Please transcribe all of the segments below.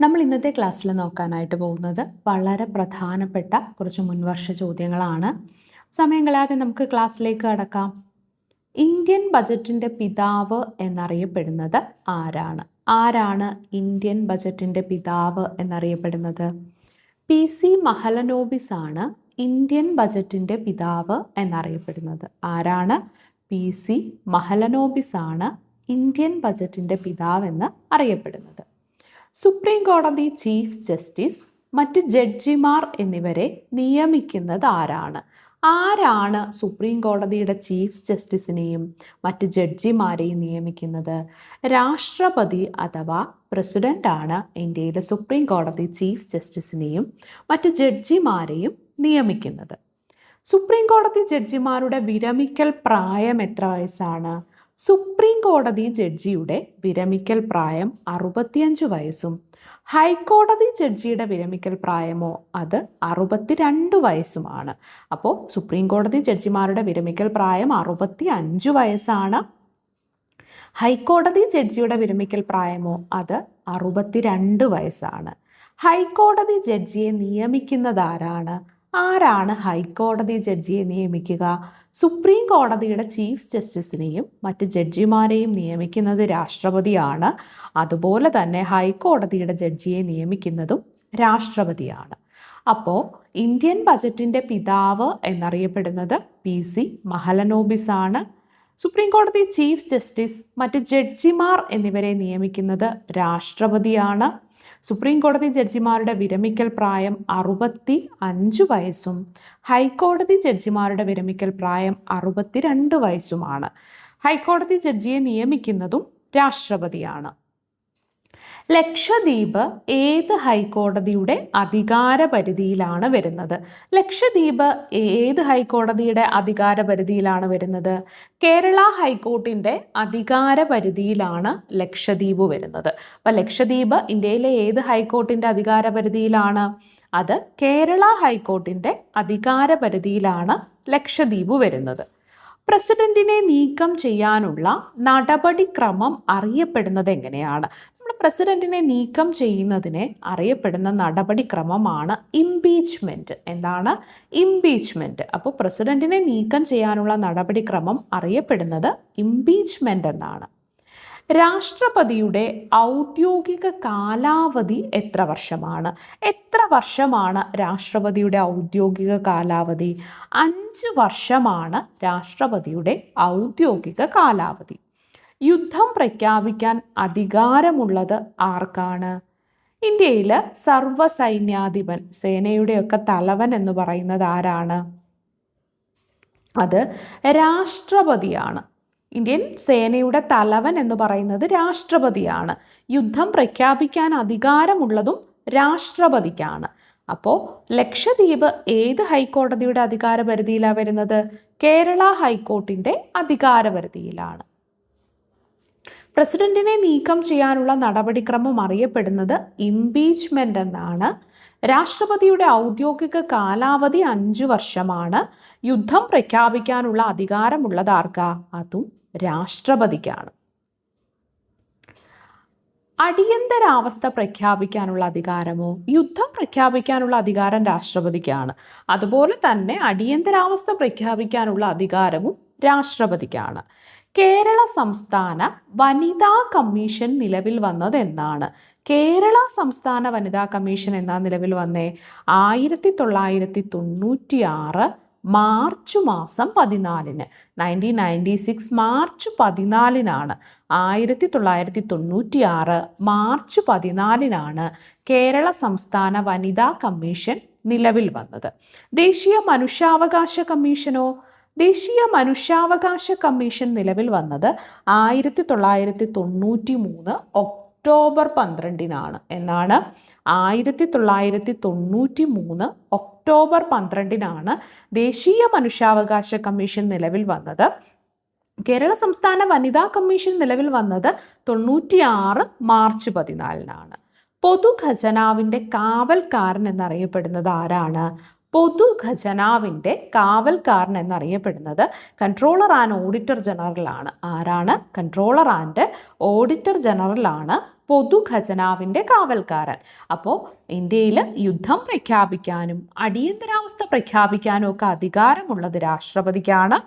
നമ്മൾ ഇന്നത്തെ ക്ലാസ്സിൽ നോക്കാനായിട്ട് പോകുന്നത് വളരെ പ്രധാനപ്പെട്ട കുറച്ച് മുൻവർഷ ചോദ്യങ്ങളാണ്. സമയം കളയാതെ നമുക്ക് ക്ലാസ്സിലേക്ക് കടക്കാം. ഇന്ത്യൻ ബജറ്റിന്റെ പിതാവ് എന്നറിയപ്പെടുന്നത് ആരാണ്? ആരാണ് ഇന്ത്യൻ ബജറ്റിന്റെ പിതാവ് എന്നറിയപ്പെടുന്നത്? പി സി മഹലനോബിസ് ആണ് ഇന്ത്യൻ ബജറ്റിന്റെ പിതാവ് എന്നറിയപ്പെടുന്നത്. ആരാണ്? പി സി മഹലനോബിസ് ആണ് ഇന്ത്യൻ ബജറ്റിന്റെ പിതാവ് എന്ന് അറിയപ്പെടുന്നത്. സുപ്രീം കോടതി ചീഫ് ജസ്റ്റിസ് മറ്റ് ജഡ്ജിമാർ എന്നിവരെ നിയമിക്കുന്നത് ആരാണ്? ആരാണ് സുപ്രീം കോടതിയുടെ ചീഫ് ജസ്റ്റിസിനെയും മറ്റ് ജഡ്ജിമാരെയും നിയമിക്കുന്നത്? രാഷ്ട്രപതി അഥവാ പ്രസിഡന്റ് ആണ് ഇന്ത്യയിലെ സുപ്രീം കോടതി ചീഫ് ജസ്റ്റിസിനെയും മറ്റ് ജഡ്ജിമാരെയും നിയമിക്കുന്നത്. സുപ്രീം കോടതി ജഡ്ജിമാരുടെ വിരമിക്കൽ പ്രായം എത്ര വയസ്സാണ്? സുപ്രീം കോടതി ജഡ്ജിയുടെ വിരമിക്കൽ പ്രായം അറുപത്തിയഞ്ച് വയസ്സും ഹൈക്കോടതി ജഡ്ജിയുടെ വിരമിക്കൽ പ്രായമോ അത് അറുപത്തിരണ്ട് വയസ്സുമാണ്. അപ്പോൾ സുപ്രീം കോടതി ജഡ്ജിമാരുടെ വിരമിക്കൽ പ്രായം അറുപത്തി അഞ്ച് വയസ്സാണ്. ഹൈക്കോടതി ജഡ്ജിയുടെ വിരമിക്കൽ പ്രായമോ അത് അറുപത്തിരണ്ട് വയസ്സാണ്. ഹൈക്കോടതി ജഡ്ജിയെ നിയമിക്കുന്നത് ആരാണ് ഹൈക്കോടതി ജഡ്ജിയെ നിയമിക്കുക? സുപ്രീം കോടതിയുടെ ചീഫ് ജസ്റ്റിസിനെയും മറ്റ് ജഡ്ജിമാരെയും നിയമിക്കുന്നത് രാഷ്ട്രപതിയാണ്. അതുപോലെ തന്നെ ഹൈക്കോടതിയുടെ ജഡ്ജിയെ നിയമിക്കുന്നതും രാഷ്ട്രപതിയാണ്. അപ്പോൾ ഇന്ത്യൻ ബജറ്റിന്റെ പിതാവ് എന്നറിയപ്പെടുന്നത് പി സി മഹലനോബിസ് ആണ് സുപ്രീം കോടതി ചീഫ് ജസ്റ്റിസ് മറ്റ് ജഡ്ജിമാർ എന്നിവരെ നിയമിക്കുന്നത് രാഷ്ട്രപതിയാണ്. സുപ്രീം കോടതി ജഡ്ജിമാരുടെ വിരമിക്കൽ പ്രായം അറുപത്തി അഞ്ച് വയസ്സും ഹൈക്കോടതി ജഡ്ജിമാരുടെ വിരമിക്കൽ പ്രായം അറുപത്തിരണ്ട് വയസ്സുമാണ്. ഹൈക്കോടതി ജഡ്ജിയെ നിയമിക്കുന്നതും രാഷ്ട്രപതിയാണ്. ലക്ഷദ്വീപ് ഏത് ഹൈക്കോടതിയുടെ അധികാര പരിധിയിലാണ് വരുന്നത്? ലക്ഷദ്വീപ് ഏത് ഹൈക്കോടതിയുടെ അധികാര പരിധിയിലാണ് വരുന്നത്? കേരള ഹൈക്കോർട്ടിന്റെ അധികാര പരിധിയിലാണ് ലക്ഷദ്വീപ് വരുന്നത്. അപ്പം ലക്ഷദ്വീപ് ഇന്ത്യയിലെ ഏത് ഹൈക്കോർട്ടിന്റെ അധികാര പരിധിയിലാണ് അത് കേരള ഹൈക്കോർട്ടിന്റെ അധികാര പരിധിയിലാണ് ലക്ഷദ്വീപ് വരുന്നത്. പ്രസിഡന്റിനെ നീക്കം ചെയ്യാനുള്ള നടപടിക്രമം അറിയപ്പെടുന്നത് എങ്ങനെയാണ്? നമ്മൾ പ്രസിഡന്റിനെ നീക്കം ചെയ്യുന്നതിനെ അറിയപ്പെടുന്ന നടപടിക്രമമാണ് ഇംപീച്ച്മെന്റ് എന്താണ്? ഇംപീച്ച്മെന്റ് അപ്പോൾ പ്രസിഡന്റിനെ നീക്കം ചെയ്യാനുള്ള നടപടിക്രമം അറിയപ്പെടുന്നത് ഇംപീച്ച്മെന്റ് എന്നാണ്. രാഷ്ട്രപതിയുടെ ഔദ്യോഗിക കാലാവധി എത്ര വർഷമാണ്? എത്ര വർഷമാണ് രാഷ്ട്രപതിയുടെ ഔദ്യോഗിക കാലാവധി? അഞ്ച് വർഷമാണ് രാഷ്ട്രപതിയുടെ ഔദ്യോഗിക കാലാവധി. യുദ്ധം പ്രഖ്യാപിക്കാൻ അധികാരമുള്ളത് ആർക്കാണ്? ഇന്ത്യയിൽ സർവസൈന്യാധിപൻ സേനയുടെയൊക്കെ തലവൻ എന്ന് പറയുന്നത് ആരാണ്? അത് രാഷ്ട്രപതിയാണ്. ഇന്ത്യൻ സേനയുടെ തലവൻ എന്ന് പറയുന്നത് രാഷ്ട്രപതിയാണ്. യുദ്ധം പ്രഖ്യാപിക്കാൻ അധികാരമുള്ളതും രാഷ്ട്രപതിക്കാണ്. അപ്പോൾ ലക്ഷദ്വീപ് ഏത് ഹൈക്കോടതിയുടെ അധികാര പരിധിയിലാണ് വരുന്നത്? കേരള ഹൈക്കോർട്ടിന്റെ അധികാര പരിധിയിലാണ് പ്രസിഡന്റിനെ നീക്കം ചെയ്യാനുള്ള നടപടിക്രമം അറിയപ്പെടുന്നത് ഇംപീച്ച്മെന്റ് എന്നാണ്. രാഷ്ട്രപതിയുടെ ഔദ്യോഗിക കാലാവധി അഞ്ചു വർഷമാണ്. യുദ്ധം പ്രഖ്യാപിക്കാനുള്ള അധികാരമുള്ളത് ആർക്കാ? അതും രാഷ്ട്രപതിക്കാണ്. അടിയന്തരാവസ്ഥ പ്രഖ്യാപിക്കാനുള്ള അധികാരമോ? യുദ്ധം പ്രഖ്യാപിക്കാനുള്ള അധികാരം രാഷ്ട്രപതിക്കാണ്. അതുപോലെ തന്നെ അടിയന്തരാവസ്ഥ പ്രഖ്യാപിക്കാനുള്ള അധികാരവും രാഷ്ട്രപതിക്കാണ്. കേരള സംസ്ഥാന വനിതാ കമ്മീഷൻ നിലവിൽ വന്നത് എന്നാണ്. കേരള സംസ്ഥാന വനിതാ കമ്മീഷൻ എന്നാ നിലവിൽ വന്നേ? ആയിരത്തി തൊള്ളായിരത്തി തൊണ്ണൂറ്റി ആറ് മാർച്ച് മാസം പതിനാലിന്. നയന്റീൻ നയന്റി സിക്സ് മാർച്ച് പതിനാലിനാണ്. ആയിരത്തി തൊള്ളായിരത്തി തൊണ്ണൂറ്റി ആറ് മാർച്ച് പതിനാലിനാണ് കേരള സംസ്ഥാന വനിതാ കമ്മീഷൻ നിലവിൽ വന്നത്. ദേശീയ മനുഷ്യാവകാശ കമ്മീഷനോ ദേശീയ മനുഷ്യാവകാശ കമ്മീഷൻ നിലവിൽ വന്നത് ആയിരത്തി തൊള്ളായിരത്തി തൊണ്ണൂറ്റി മൂന്ന് ഒക്ടോബർ പന്ത്രണ്ടിനാണ്. എന്നാണ് ആയിരത്തി തൊള്ളായിരത്തി തൊണ്ണൂറ്റി മൂന്ന് ഒക്ടോബർ പന്ത്രണ്ടിനാണ് ദേശീയ മനുഷ്യാവകാശ കമ്മീഷൻ നിലവിൽ വന്നത്. കേരള സംസ്ഥാന വനിതാ കമ്മീഷൻ നിലവിൽ വന്നത് തൊണ്ണൂറ്റിയാറ് മാർച്ച് പതിനാലിനാണ്. പൊതുഖജനാവിന്റെ കാവൽക്കാരൻ എന്നറിയപ്പെടുന്നത് ആരാണ്? പൊതു ഖജനാവിന്റെ കാവൽക്കാരൻ എന്നറിയപ്പെടുന്നത് കൺട്രോളർ ആൻഡ് ഓഡിറ്റർ ജനറലാണ് ആരാണ്? കൺട്രോളർ ആൻഡ് ഓഡിറ്റർ ജനറലാണ് പൊതുഖജനാവിന്റെ കാവൽക്കാരൻ. അപ്പോൾ ഇന്ത്യയിൽ യുദ്ധം പ്രഖ്യാപിക്കാനും അടിയന്തരാവസ്ഥ പ്രഖ്യാപിക്കാനും ഒക്കെ അധികാരമുള്ളത് രാഷ്ട്രപതിക്കാണ്.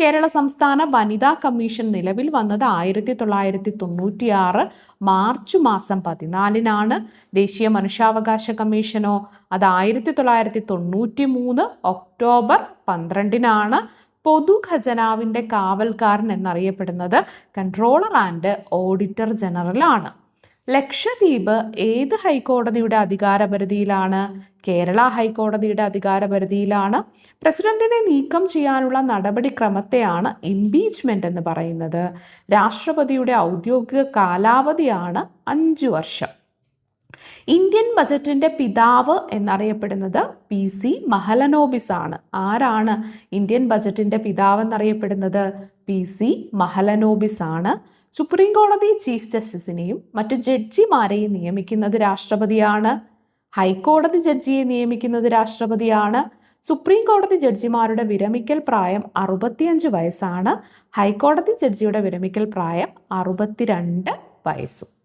കേരള സംസ്ഥാന വനിതാ കമ്മീഷൻ നിലവിൽ വന്നത് ആയിരത്തി തൊള്ളായിരത്തി തൊണ്ണൂറ്റിയാറ് മാർച്ച് മാസം പതിനാലിനാണ്. ദേശീയ മനുഷ്യാവകാശ കമ്മീഷനോ അത് ആയിരത്തി തൊള്ളായിരത്തി തൊണ്ണൂറ്റി മൂന്ന് ഒക്ടോബർ പന്ത്രണ്ടിനാണ് പൊതുഖജനാവിന്റെ കാവൽക്കാരൻ എന്നറിയപ്പെടുന്നത്. കൺട്രോളർ ആൻഡ് ഓഡിറ്റർ ജനറലാണ് ലക്ഷദ്വീപ് ഏത് ഹൈക്കോടതിയുടെ അധികാരപരിധിയിലാണ്? കേരള ഹൈക്കോടതിയുടെ അധികാരപരിധിയിലാണ്. പ്രസിഡന്റിനെ നീക്കം ചെയ്യാനുള്ള നടപടിക്രമത്തെയാണ് ഇംപീച്ച്മെന്റ് എന്ന് പറയുന്നത്. രാഷ്ട്രപതിയുടെ ഔദ്യോഗിക കാലാവധിയാണ് അഞ്ചു വർഷം. ഇന്ത്യൻ ബജറ്റിന്റെ പിതാവ് എന്നറിയപ്പെടുന്നത് പി സി മഹലനോബിസ് ആണ് ആരാണ് ഇന്ത്യൻ ബജറ്റിന്റെ പിതാവ് എന്നറിയപ്പെടുന്നത്? പി സി മഹലനോബിസ് ആണ് സുപ്രീം കോടതി ചീഫ് ജസ്റ്റിസിനെയും മറ്റു ജഡ്ജിമാരെയും നിയമിക്കുന്നത് രാഷ്ട്രപതിയാണ്. ഹൈക്കോടതി ജഡ്ജിയെ നിയമിക്കുന്നത് രാഷ്ട്രപതിയാണ്. സുപ്രീം കോടതി ജഡ്ജിമാരുടെ വിരമിക്കൽ പ്രായം അറുപത്തിയഞ്ച് വയസ്സാണ്. ഹൈക്കോടതി ജഡ്ജിയുടെ വിരമിക്കൽ പ്രായം അറുപത്തിരണ്ട് വയസ്സും.